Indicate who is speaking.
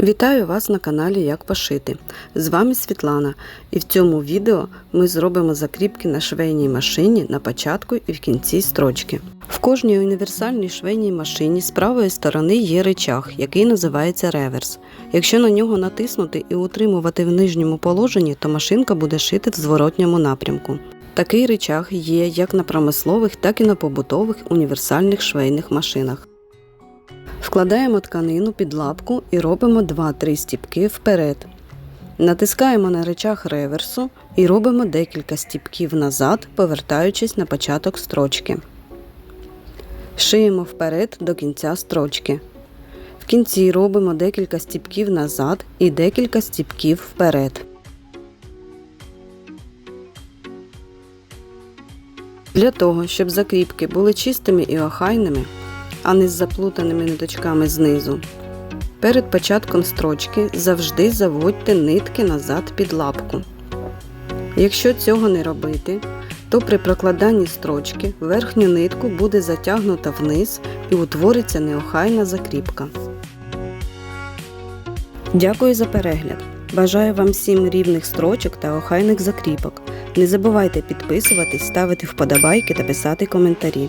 Speaker 1: Вітаю вас на каналі Як пошити. З вами Світлана, і в цьому відео ми зробимо закріпки на швейній машині на початку і в кінці строчки. В кожній універсальній швейній машині з правої сторони є речах, який називається реверс. Якщо на нього натиснути і утримувати в нижньому положенні, то машинка буде шити в зворотньому напрямку. Такий речах є як на промислових, так і на побутових універсальних швейних машинах. Вкладаємо тканину під лапку і робимо 2-3 стіпки вперед. Натискаємо на речах реверсу і робимо декілька стіпків назад, повертаючись на початок строчки. Шиємо вперед до кінця строчки. В кінці робимо декілька стіпків назад і декілька стіпків вперед. Для того, щоб закріпки були чистими і охайними, а не з заплутаними ниточками знизу. Перед початком строчки завжди заводьте нитки назад під лапку. Якщо цього не робити, то при прокладанні строчки верхню нитку буде затягнута вниз і утвориться неохайна закріпка. Дякую за перегляд! Бажаю вам всім рівних строчок та охайних закріпок. Не забувайте підписуватись, ставити вподобайки та писати коментарі.